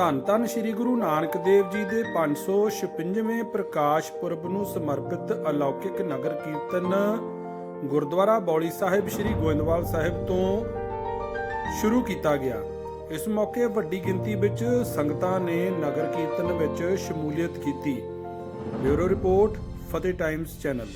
ਧੰਨ ਧੰਨ ਸ੍ਰੀ ਗੁਰੂ ਨਾਨਕ ਦੇਵ ਜੀ ਦੇ 556ਵੇਂ ਪ੍ਰਕਾਸ਼ ਪੁਰਬ ਨੂੰ ਸਮਰਪਿਤ ਅਲੌਕਿਕ ਨਗਰ ਕੀਰਤਨ ਗੁਰਦੁਆਰਾ ਬੌਲੀ ਸਾਹਿਬ ਸ੍ਰੀ ਗੋਇੰਦਵਾਲ ਸਾਹਿਬ ਤੋਂ ਸ਼ੁਰੂ ਕੀਤਾ ਗਿਆ। ਇਸ ਮੌਕੇ ਵੱਡੀ ਗਿਣਤੀ ਵਿੱਚ ਸੰਗਤਾਂ ਨੇ ਨਗਰ ਕੀਰਤਨ ਵਿੱਚ ਸ਼ਮੂਲੀਅਤ ਕੀਤੀ। Bureau report, Fateh Times channel.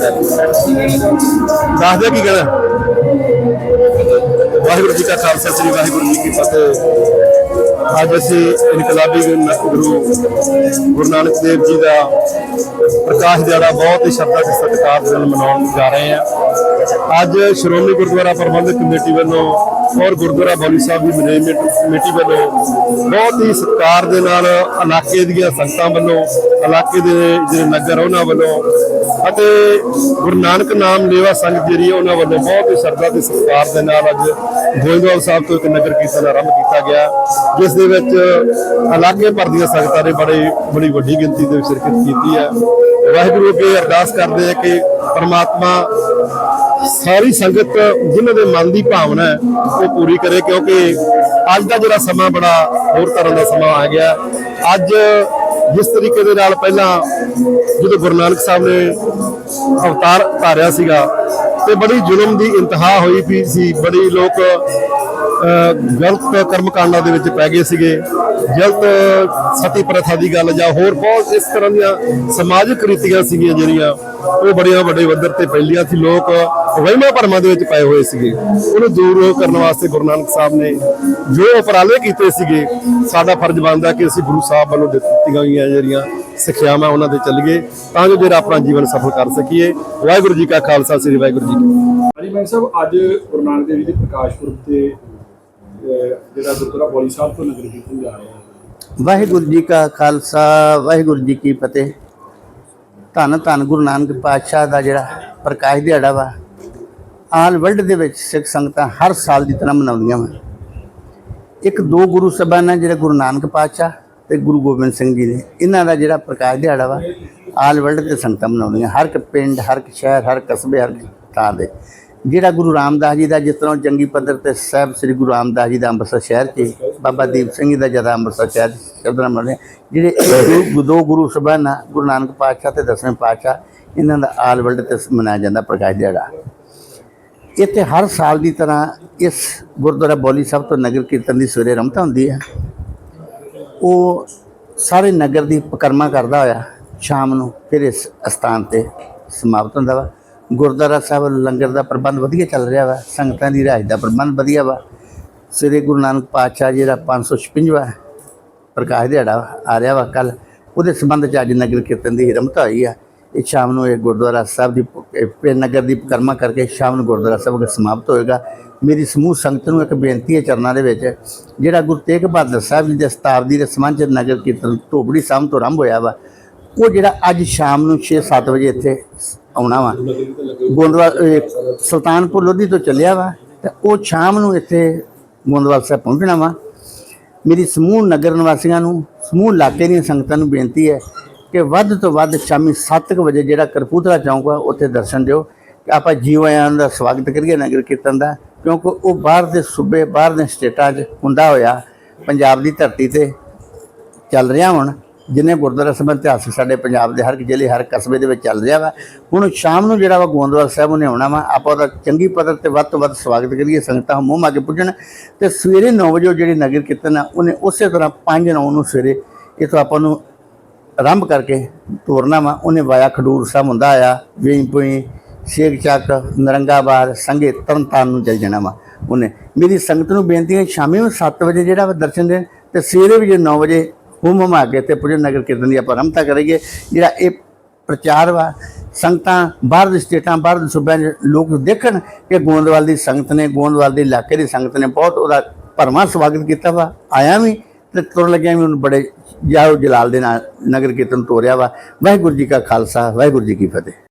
ਦੱਸ ਦੇ ਕੀ ਕਹਿਣਾ ਵਾਹਿਗੁਰੂ ਜੀ ਕਾ ਖਾਲਸਾ ਸ੍ਰੀ ਵਾਹਿਗੁਰੂ ਜੀ ਕੀ ਫਤਿਹ। ਅੱਜ ਅਸੀਂ ਇਨਕਲਾਬੀ ਗੁਰੂ ਗੁਰੂ ਨਾਨਕ ਦੇਵ ਜੀ ਦਾ ਪ੍ਰਕਾਸ਼ ਦਿਹਾੜਾ ਬਹੁਤ ਹੀ ਸ਼ਰਧਾ ਤੇ ਸਤਿਕਾਰ ਦੇ ਨਾਲ ਮਨਾਉਣ ਜਾ ਰਹੇ ਹਾਂ। ਅੱਜ ਸ਼੍ਰੋਮਣੀ ਗੁਰਦੁਆਰਾ ਪ੍ਰਬੰਧਕ ਕਮੇਟੀ ਵੱਲੋਂ ਔਰ ਗੁਰਦੁਆਰਾ ਬੌਲੀ ਸਾਹਿਬ ਦੀ ਮੈਨੇਜਮੈਂਟ ਕਮੇਟੀ ਵੱਲੋਂ ਬਹੁਤ ਹੀ ਸਤਿਕਾਰ ਦੇ ਨਾਲ ਇਲਾਕੇ ਦੀਆਂ ਸੰਗਤਾਂ ਵੱਲੋਂ, ਇਲਾਕੇ ਦੇ ਜਿਹੜੇ ਨਗਰ ਉਹਨਾਂ ਵੱਲੋਂ ਅਤੇ ਗੁਰੂ ਨਾਨਕ ਨਾਮ ਲੇਵਾ ਸੰਘ ਜਿਹੜੀ ਹੈ ਉਹਨਾਂ ਵੱਲੋਂ ਬਹੁਤ ਹੀ ਸ਼ਰਧਾ ਤੇ ਸਤਿਕਾਰ ਦੇ ਨਾਲ ਅੱਜ ਗੋਇੰਦਵਾਲ ਸਾਹਿਬ ਤੋਂ ਇੱਕ ਨਗਰ ਕੀਰਤਨ ਆਰੰਭ ਕੀਤਾ ਗਿਆ ਇਸ ਦੇ ਵਿੱਚ ਇਲਾਕੇ ਭਰ ਦੀਆਂ ਸੰਗਤਾਂ ਨੇ ਬੜੀ ਬੜੀ ਵੱਡੀ ਗਿਣਤੀ ਦੇ ਵਿੱਚ ਸ਼ਿਰਕਤ ਕੀਤੀ ਹੈ। ਵਾਹਿਗੁਰੂ ਅੱਗੇ ਅਰਦਾਸ ਕਰਦੇ ਹਾਂ ਕਿ ਪਰਮਾਤਮਾ ਸਾਰੀ ਸੰਗਤ ਜਿਨ੍ਹਾਂ ਦੇ ਮਨ ਦੀ ਭਾਵਨਾ ਹੈ, ਉਹ ਪੂਰੀ ਕਰੇ, ਕਿਉਂਕਿ ਅੱਜ ਦਾ ਜਿਹੜਾ ਸਮਾਂ ਬੜਾ ਹੋਰ ਤਰ੍ਹਾਂ ਦਾ ਸਮਾਂ ਆ ਗਿਆ। ਅੱਜ ਜਿਸ ਤਰੀਕੇ ਦੇ ਨਾਲ ਪਹਿਲਾਂ ਜਦੋਂ ਗੁਰੂ ਨਾਨਕ ਸਾਹਿਬ ਨੇ ਅਵਤਾਰ ਧਾਰਿਆ ਸੀਗਾ, ਤੇ ਬੜੀ ਜ਼ੁਲਮ ਦੀ ਇੰਤਹਾ ਹੋਈ ਵੀ ਸੀ। ਬੜੀ ਲੋਕ ਗਲਤ ਕਰਮਕਾਂਡਾਂ ਦੇ ਵਿੱਚ ਪੈ ਗਏ ਸੀਗੇ, ਗਲਤ ਸਤੀ ਪ੍ਰਥਾ ਦੀ ਗੱਲ ਜਾਂ ਹੋਰ ਬਹੁਤ ਇਸ ਤਰ੍ਹਾਂ ਦੀਆਂ ਸਮਾਜਿਕ ਰੀਤੀਆਂ ਸੀਗੀਆਂ ਜਿਹੜੀਆਂ, ਉਹ ਬੜੀਆਂ ਵੱਡੇ ਪੱਧਰ ਤੇ ਫੈਲੀਆਂ ਸੀ, ਲੋਕ ਵਹਿਮਾਂ ਭਰਮਾਂ ਦੇ ਵਿੱਚ ਪਏ ਹੋਏ ਸੀਗੇ। ਉਹਨੂੰ ਦੂਰ ਕਰਨ ਵਾਸਤੇ ਗੁਰੂ ਨਾਨਕ ਸਾਹਿਬ ਨੇ ਜੋ ਉਪਰਾਲੇ ਕੀਤੇ ਸੀਗੇ, ਸਾਡਾ ਫਰਜ਼ ਬਣਦਾ ਕਿ ਅਸੀਂ ਗੁਰੂ ਸਾਹਿਬ ਵੱਲੋਂ ਦਿੱਤੀਆਂ ਗਈਆਂ ਜਿਹੜੀਆਂ ਸਿੱਖਿਆਵਾਂ ਉਹਨਾਂ ਤੇ ਚੱਲੀਏ ਤਾਂ ਜੋ ਜਿਹੜਾ ਆਪਣਾ ਜੀਵਨ ਸਫਲ ਕਰ ਸਕੀਏ। ਵਾਹਿਗੁਰੂ ਜੀ ਕਾ ਖਾਲਸਾ, ਸ੍ਰੀ ਵਾਹਿਗੁਰੂ ਜੀ ਕੀ ਫਤਿਹ। ਹਾਂਜੀ, ਮੈਂ ਸਾਹਿਬ ਅੱਜ ਗੁਰੂ ਨਾਨਕ ਦੇਵ ਜੀ ਦੇ ਪ੍ਰਕਾਸ਼ ਪੁਰਬ ਤੇ ਜਿਹੜਾ ਗੁਰਦੁਆਰਾ ਬੌਲੀ ਸਾਹਿਬ ਤੋਂ ਨਗਰ ਕੀਰਤਨ ਜਾ ਰਿਹਾ ਹੈ। ਵਾਹਿਗੁਰੂ ਜੀ ਕਾ ਖਾਲਸਾ, ਵਾਹਿਗੁਰੂ ਜੀ ਕੀ ਫਤਿਹ। ਧੰਨ ਧੰਨ ਗੁਰੂ ਨਾਨਕ ਪਾਤਸ਼ਾਹ ਦਾ ਜਿਹੜਾ ਪ੍ਰਕਾਸ਼ ਦਿਹਾੜਾ ਵਾ, ਆਲ ਵਰਲਡ ਦੇ ਵਿੱਚ ਸਿੱਖ ਸੰਗਤਾਂ ਹਰ ਸਾਲ ਦੀ ਤਰ੍ਹਾਂ ਮਨਾਉਂਦੀਆਂ ਵਾ। ਇੱਕ ਦੋ ਗੁਰੂ ਸਭਾਨਾਂ ਜਿਹੜੇ ਗੁਰੂ ਨਾਨਕ ਪਾਤਸ਼ਾਹ ਤੇ ਗੁਰੂ ਗੋਬਿੰਦ ਸਿੰਘ ਜੀ ਨੇ, ਇਹਨਾਂ ਦਾ ਜਿਹੜਾ ਪ੍ਰਕਾਸ਼ ਦਿਹਾੜਾ ਵਾ, ਆਲ ਵਰਲਡ ਤੇ ਸੰਗਤਾਂ ਮਨਾਉਂਦੀਆਂ, ਹਰ ਇੱਕ ਪਿੰਡ, ਹਰ ਇੱਕ ਸ਼ਹਿਰ, ਹਰ ਕਸਬੇ, ਹਰ ਥਾਂ ਦੇ ਜਿਹੜਾ ਗੁਰੂ ਰਾਮਦਾਸ ਜੀ ਦਾ, ਜਿਸ ਤਰ੍ਹਾਂ ਜੰਗੀ ਪੱਧਰ ਤੇ ਸਾਹਿਬ ਸ੍ਰੀ ਗੁਰੂ ਰਾਮਦਾਸ ਜੀ ਦਾ ਅੰਮ੍ਰਿਤਸਰ ਸ਼ਹਿਰ 'ਚ ਬਾਬਾ ਦੀਪ ਸਿੰਘ ਜੀ ਦਾ ਜ਼ਿਆਦਾ ਅੰਮ੍ਰਿਤਸਰ ਸ਼ਹਿਰ 'ਚ ਸ਼ਬਦਾਂ ਮਨਾਉਂਦੇ ਜਿਹੜੇ ਦੋ- ਗੁਰੂ ਗੁਰੂ ਸਭਾਨਾਂ ਗੁਰੂ ਨਾਨਕ ਪਾਤਸ਼ਾਹ ਤੇ ਦਸਵੇਂ ਪਾਤਸ਼ਾਹ, ਇਹਨਾਂ ਦਾ ਆਲ ਵਰਲਡ ਤੇ ਮਨਾਇਆ ਜਾਂਦਾ ਪ੍ਰਕਾਸ਼ ਦਿਹਾੜਾ। ਇੱਥੇ ਹਰ ਸਾਲ ਦੀ ਤਰ੍ਹਾਂ ਇਸ ਗੁਰਦੁਆਰਾ ਬੋਲੀ ਸਾਹਿਬ ਤੋਂ ਨਗਰ ਕੀਰਤਨ ਦੀ ਸਵੇਰੇ ਰਮਤਾ ਹੁੰਦੀ ਹੈ ਉਹ ਸਾਰੇ ਨਗਰ ਦੀ ਪਕਰਮਾ ਕਰਦਾ ਹੋਇਆ, ਸ਼ਾਮ ਨੂੰ ਫਿਰ ਇਸ ਅਸਥਾਨ ਤੇ ਸਮਾਪਤ ਹੁੰਦਾ ਵਾ। ਗੁਰਦੁਆਰਾ ਸਾਹਿਬ ਲੰਗਰ ਦਾ ਪ੍ਰਬੰਧ ਵਧੀਆ ਚੱਲ ਰਿਹਾ ਵਾ, ਸੰਗਤਾਂ ਦੀ ਰਿਹਾਇਸ਼ ਦਾ ਪ੍ਰਬੰਧ ਵਧੀਆ ਵਾ। ਸ੍ਰੀ ਗੁਰੂ ਨਾਨਕ ਪਾਤਸ਼ਾਹ ਜੀ ਦਾ 556ਵਾਂ ਪ੍ਰਕਾਸ਼ ਦਿਹਾੜਾ ਆ ਰਿਹਾ ਵਾ ਕੱਲ ਉਹਦੇ ਸੰਬੰਧ ਚ ਅੱਜ ਨਗਰ ਕੀਰਤਨ ਦੀ ਰਮਤਾ ਹੋਈ ਆ। ਇਹ ਸ਼ਾਮ ਨੂੰ ਇਹ ਗੁਰਦੁਆਰਾ ਸਾਹਿਬ ਦੀ ਪੇ- ਨਗਰ ਦੀ ਪਕਰਮਾ ਕਰਕੇ ਸ਼ਾਮ ਨੂੰ ਗੁਰਦੁਆਰਾ ਸਾਹਿਬ ਦਾ ਸਮਾਪਤ ਹੋਏਗਾ। ਮੇਰੀ ਸਮੂਹ ਸੰਗਤ ਨੂੰ ਇੱਕ ਬੇਨਤੀ ਹੈ ਚਰਨਾਂ ਦੇ ਵਿੱਚ, ਜਿਹੜਾ ਗੁਰੂ ਤੇਗ ਬਹਾਦਰ ਸਾਹਿਬ ਜੀ ਦੇ ਸ਼ਤਾਬਦੀ ਦੇ ਸੰਬੰਧ ਚ ਨਗਰ ਕੀਰਤਨ ਢੋਬੜੀ ਸਾਹਿਬ ਤੋਂ ਆਰੰਭ ਹੋਇਆ ਵਾ, ਉਹ ਜਿਹੜਾ ਅੱਜ ਸ਼ਾਮ ਨੂੰ 6-7 ਵਜੇ ਇੱਥੇ ਆਉਣਾ ਵਾ। ਗੋਂਦਵਾਲ ਸੁਲਤਾਨਪੁਰ ਲੋਧੀ ਤੋਂ ਚੱਲਿਆ ਵਾ ਤੇ ਉਹ ਸ਼ਾਮ ਨੂੰ ਇੱਥੇ ਗੋਂਦਵਾਲ ਸਾਹਿਬ ਪਹੁੰਚਣਾ ਵਾ। ਮੇਰੀ ਸਮੂਹ ਨਗਰ ਨਿਵਾਸੀਆਂ ਨੂੰ, ਸਮੂਹ ਇਲਾਕੇ ਦੀਆਂ ਸੰਗਤਾਂ ਨੂੰ ਬੇਨਤੀ ਹੈ ਕਿ ਵੱਧ ਤੋਂ ਵੱਧ ਸ਼ਾਮੀ 7:00 ਵਜੇ ਜਿਹੜਾ ਕਰਪੂਤਰਾ ਚੌਂਕ ਆ, ਉੱਥੇ ਦਰਸ਼ਨ ਦਿਓ। ਕਿ ਆਪਾਂ ਜੀਵ ਆਇਆਂ ਦਾ ਸਵਾਗਤ ਕਰੀਏ ਨਗਰ ਕੀਰਤਨ ਦਾ, ਕਿਉਂਕਿ ਉਹ ਬਾਹਰ ਦੇ ਸੂਬੇ, ਬਾਹਰ ਦੇ ਸਟੇਟਾਂ 'ਚ ਹੁੰਦਾ ਹੋਇਆ, ਪੰਜਾਬ ਦੀ ਧਰਤੀ ਤੇ ਚੱਲ ਰਿਹਾ ਹੁਣ। ਜਿੰਨੇ ਗੁਰਦੁਆਰਾ ਸਾਹਿਬ ਇਤਿਹਾਸਿਕ ਸਾਡੇ ਪੰਜਾਬ ਦੇ ਹਰ ਇੱਕ ਜ਼ਿਲ੍ਹੇ, ਹਰ ਕਸਬੇ ਦੇ ਵਿੱਚ ਚੱਲ ਰਿਹਾ ਵਾ। ਹੁਣ ਸ਼ਾਮ ਨੂੰ ਜਿਹੜਾ ਵਾ ਗੋਂਦਵਾਲ ਸਾਹਿਬ ਉਹਨੇ ਆਉਣਾ ਵਾ, ਆਪਾਂ ਉਹਦਾ ਚੰਗੀ ਪੱਧਰ ਤੇ ਵੱਧ ਤੋਂ ਵੱਧ ਸਵਾਗਤ ਕਰੀਏ, ਸੰਗਤਾਂ ਮੂੰਹ ਮਾਗੇ ਪੁੱਜਣ। ਤੇ ਸਵੇਰੇ 9 ਵਜੇ ਉਹ ਜਿਹੜੀ ਨਗਰ ਕੀਰਤਨ ਆ, ਉਹਨੇ ਉਸੇ ਤਰ੍ਹਾਂ 5 9 ਨੂੰ ਸਵੇਰੇ ਇਥੋਂ ਆਪਾਂ ਨੂੰ ਆਰੰਭ ਕਰਕੇ ਤੋਰਨਾ ਵਾ। ਉਹਨੇ ਵਾਇਆ ਖਡੂਰ ਸਾਹਿਬ ਹੁੰਦਾ ਆ ਵੇਈਪੁਈ ਸ਼ੇਖ ਚੱਕ ਨਰੰਗਾਬਾਦ ਸੰਗੇ ਤਰਨਤਾਰਨ ਨੂੰ ਚੱਲ ਜਾਣਾ ਵਾ ਉਹਨੇ। ਮੇਰੀ ਸੰਗਤ ਨੂੰ ਬੇਨਤੀ ਹੈ, ਸ਼ਾਮੀ ਨੂੰ 7 ਵਜੇ ਜਿਹੜਾ ਵਾ ਦਰਸ਼ਨ ਦੇਣ ਤੇ ਸਵੇਰੇ ਵੀ ਜੇ 9 ਵਜੇ ਹੁਮ ਹੁਮਾ ਕੇ ਤੇ ਪੁਜੇ ਨਗਰ ਕੀਰਤਨ ਦੀ ਆਪਾਂ ਆਰੰਭਤਾ ਕਰਾਂਗੇ ਜਿਹੜਾ ਇਹ ਪ੍ਰਚਾਰ ਵਾ, ਸੰਗਤਾਂ ਬਾਹਰ ਦੇ ਸਟੇਟਾਂ, ਬਾਹਰ ਦੇ ਸੂਬਿਆਂ ਦੇ ਲੋਕ ਦੇਖਣ ਕਿ ਗੋਂਦਵਾਲ ਦੀ ਸੰਗਤ ਨੇ ਗੋਂਦਵਾਲ ਦੇ ਇਲਾਕੇ ਦੀ ਸੰਗਤ ਨੇ ਬਹੁਤ ਉਹਦਾ ਭਰਵਾਂ ਸਵਾਗਤ ਕੀਤਾ ਵਾ। ਆਇਆ ਵੀ ਤੇ ਤੁਰਨ ਲੱਗਿਆ ਵੀ ਉਹਨੂੰ ਬੜੇ ਜਾਓ ਜਲਾਲ ਦੇ ਨਾਲ ਨਗਰ ਕੀਰਤਨ ਤੋਰਿਆ ਵਾ। ਵਾਹਿਗੁਰੂ ਜੀ ਕਾ ਖਾਲਸਾ, ਵਾਹਿਗੁਰੂ ਜੀ ਕੀ ਫਤਿਹ।